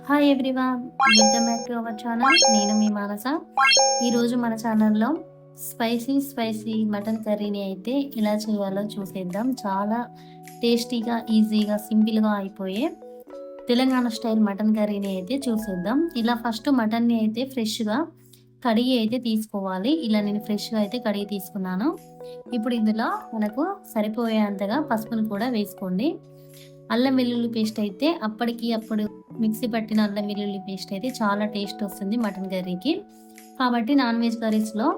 Hi everyone welcome back to our channel నేను మీ మానస. ఈరోజు మన ఛానల్లో స్పైసీ స్పైసీ మటన్ కర్రీని అయితే ఎలా చేయాలో చూసేద్దాం. చాలా టేస్టీగా ఈజీగా సింపుల్గా అయిపోయే తెలంగాణ స్టైల్ మటన్ కర్రీని అయితే చూసేద్దాం. ఇలా ఫస్ట్ మటన్ని అయితే ఫ్రెష్గా కడిగి అయితే తీసుకోవాలి. ఇలా నేను ఫ్రెష్గా అయితే కడిగి తీసుకున్నాను. ఇప్పుడు ఇందులో మనకు సరిపోయేంతగా పసుపును కూడా వేసుకోండి. అల్లం వెల్లుల్లి పేస్ట్ అయితే అప్పటికి అప్పుడు మిక్సీ పట్టిన అల్లం వెల్లుల్లి పేస్ట్ అయితే చాలా టేస్ట్ వస్తుంది మటన్ కర్రీకి. కాబట్టి నాన్ వెజ్ కర్రీస్లో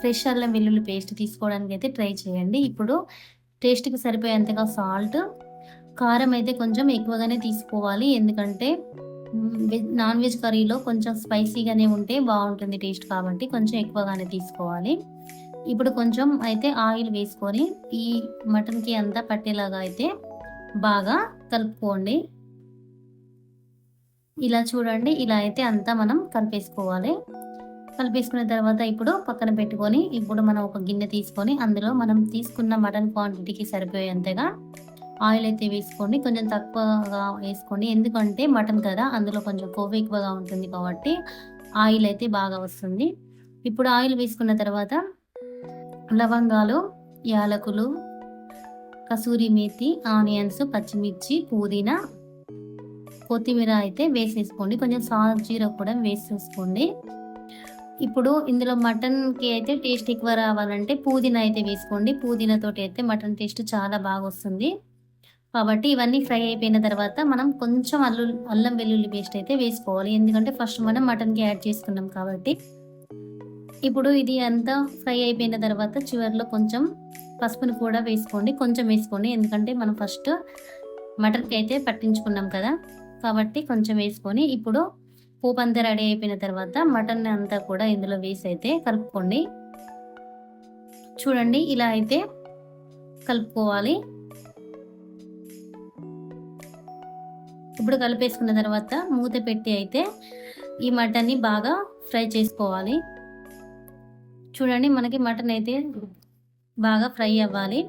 ఫ్రెష్ అల్లం వెల్లుల్లి పేస్ట్ తీసుకోవడానికి అయితే ట్రై చేయండి. ఇప్పుడు టేస్ట్కి సరిపోయేంతగా సాల్ట్ కారం అయితే కొంచెం ఎక్కువగానే తీసుకోవాలి. ఎందుకంటే వెజ్ నాన్ వెజ్ కర్రీలో కొంచెం స్పైసీగానే ఉంటే బాగుంటుంది టేస్ట్ కాబట్టి కొంచెం ఎక్కువగానే తీసుకోవాలి. ఇప్పుడు కొంచెం అయితే ఆయిల్ వేసుకొని ఈ మటన్కి అంతా పట్టేలాగా అయితే బాగా కలుపుకోండి. ఇలా చూడండి ఇలా అయితే అంతా మనం కలిపేసుకోవాలి. కలిపేసుకున్న తర్వాత ఇప్పుడు పక్కన పెట్టుకొని ఇప్పుడు మనం ఒక గిన్నె తీసుకొని అందులో మనం తీసుకున్న మటన్ క్వాంటిటీకి సరిపోయేంతగా ఆయిల్ అయితే వేసుకోండి. కొంచెం తక్కువగా వేసుకోండి. ఎందుకంటే మటన్ కదా అందులో కొంచెం కొవ్వు ఎక్కువగా ఉంటుంది కాబట్టి ఆయిల్ అయితే బాగా వస్తుంది. ఇప్పుడు ఆయిల్ వేసుకున్న తర్వాత లవంగాలు యాలకులు కసూరి మేతి ఆనియన్స్ పచ్చిమిర్చి పుదీనా కొత్తిమీర అయితే వేసేసుకోండి. కొంచెం సాల్ట్ జీరా కూడా వేసేసుకోండి. ఇప్పుడు ఇందులో మటన్కి అయితే టేస్ట్ ఎక్కువ రావాలంటే పుదీనా అయితే వేసుకోండి. పుదీనాతోటి అయితే మటన్ టేస్ట్ చాలా బాగా వస్తుంది. కాబట్టి ఇవన్నీ ఫ్రై అయిపోయిన తర్వాత మనం కొంచెం అల్లు అల్లం వెల్లుల్లి పేస్ట్ అయితే వేసుకోవాలి. ఎందుకంటే ఫస్ట్ మనం మటన్కి యాడ్ చేసుకున్నాం కాబట్టి. ఇప్పుడు ఇది అంతా ఫ్రై అయిపోయిన తర్వాత చివరిలో కొంచెం పసుపుని కూడా వేసుకోండి. కొంచెం వేసుకోండి. ఎందుకంటే మనం ఫస్ట్ మటన్కి అయితే పట్టించుకున్నాం కదా. కాబట్టి కొంచెం వేసుకొని ఇప్పుడు పోపు అంతా రెడీ అయిపోయిన తర్వాత మటన్ అంతా కూడా ఇందులో వేసి అయితే కలుపుకోండి. చూడండి ఇలా అయితే కలుపుకోవాలి. ఇప్పుడు కలిపేసుకున్న తర్వాత మూత పెట్టి అయితే ఈ మటన్ని బాగా ఫ్రై చేసుకోవాలి. చూడండి మనకి మటన్ అయితే బాగా ఫ్రై అవ్వాలి.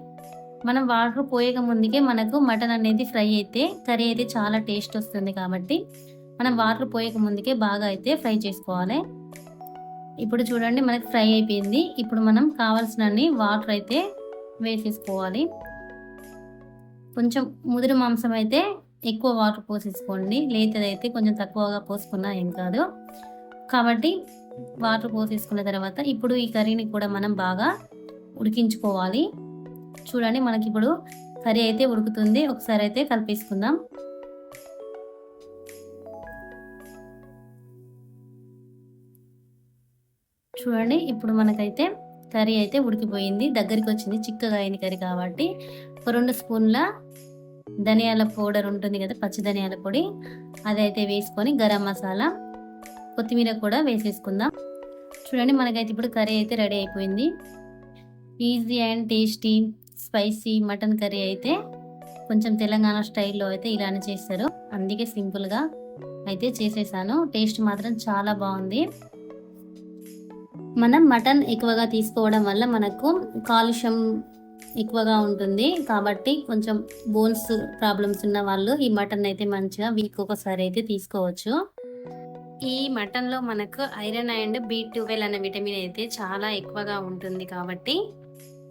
మనం వాటర్ పోయక ముందుకే మనకు మటన్ అనేది ఫ్రై అయితే కర్రీ అయితే చాలా టేస్ట్ వస్తుంది కాబట్టి మనం వాటర్ పోయక ముందుకే బాగా అయితే ఫ్రై చేసుకోవాలి. ఇప్పుడు చూడండి మనకి ఫ్రై అయిపోయింది. ఇప్పుడు మనం కావాల్సినన్ని వాటర్ అయితే వేసేసుకోవాలి. కొంచెం ముదురు మాంసం అయితే ఎక్కువ వాటర్ పోసేసుకోండి. లేతదైతే కొంచెం తక్కువగా పోసుకున్నా ఏం కాదు. కాబట్టి వాటర్ పోసేసుకున్న తర్వాత ఇప్పుడు ఈ కర్రీని కూడా మనం బాగా ఉడికించుకోవాలి. చూడండి మనకి ఇప్పుడు కర్రీ అయితే ఉడుకుతుంది. ఒకసారి అయితే కలిపేసుకుందాం. చూడండి ఇప్పుడు మనకైతే కర్రీ అయితే ఉడికిపోయింది. దగ్గరికి వచ్చింది చిక్కగా అయిన కర్రీ కాబట్టి ఒక రెండు స్పూన్ల ధనియాల పౌడర్ ఉంటుంది కదా పచ్చి ధనియాల పొడి. అదైతే వేసుకొని గరం మసాలా కొత్తిమీర కూడా వేసేసుకుందాం. చూడండి మనకైతే ఇప్పుడు కర్రీ అయితే రెడీ అయిపోయింది. Easy and tasty spicy mutton curry అయితే కొంచెం తెలంగాణ స్టైల్లో అయితే ఇలానే చేస్తారు అందుకే సింపుల్గా అయితే చేసేసాను. టేస్ట్ మాత్రం చాలా బాగుంది. మనం మటన్ ఎక్కువగా తీసుకోవడం వల్ల మనకు కాలుష్యం ఎక్కువగా ఉంటుంది. కాబట్టి కొంచెం బోన్స్ ప్రాబ్లమ్స్ ఉన్న వాళ్ళు ఈ మటన్ అయితే మంచిగా వీక్ ఒకసారి అయితే తీసుకోవచ్చు. ఈ మటన్లో మనకు ఐరన్ అండ్ బీ ట్వెల్వ్ అనే విటమిన్ అయితే చాలా ఎక్కువగా ఉంటుంది కాబట్టి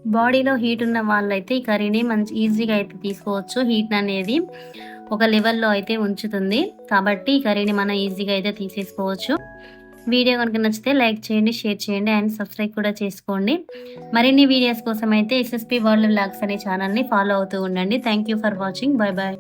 బాడీలో హీట్ ఉన్న వాళ్ళైతే ఈ కర్రీని మంచి ఈజీగా అయితే తీసుకోవచ్చు. హీట్ అనేది ఒక లెవెల్లో అయితే ఉంచుతుంది. కాబట్టి ఈ కర్రీని మనం ఈజీగా అయితే తీసేసుకోవచ్చు. వీడియో కనుక నచ్చితే లైక్ చేయండి షేర్ చేయండి అండ్ సబ్స్క్రైబ్ కూడా చేసుకోండి. మరిన్ని వీడియోస్ కోసం అయితే ఎస్ఎస్పి వరల్డ్ వ్లాగ్స్ అనే ఛానల్ని ఫాలో అవుతూ ఉండండి. Thank you for watching bye bye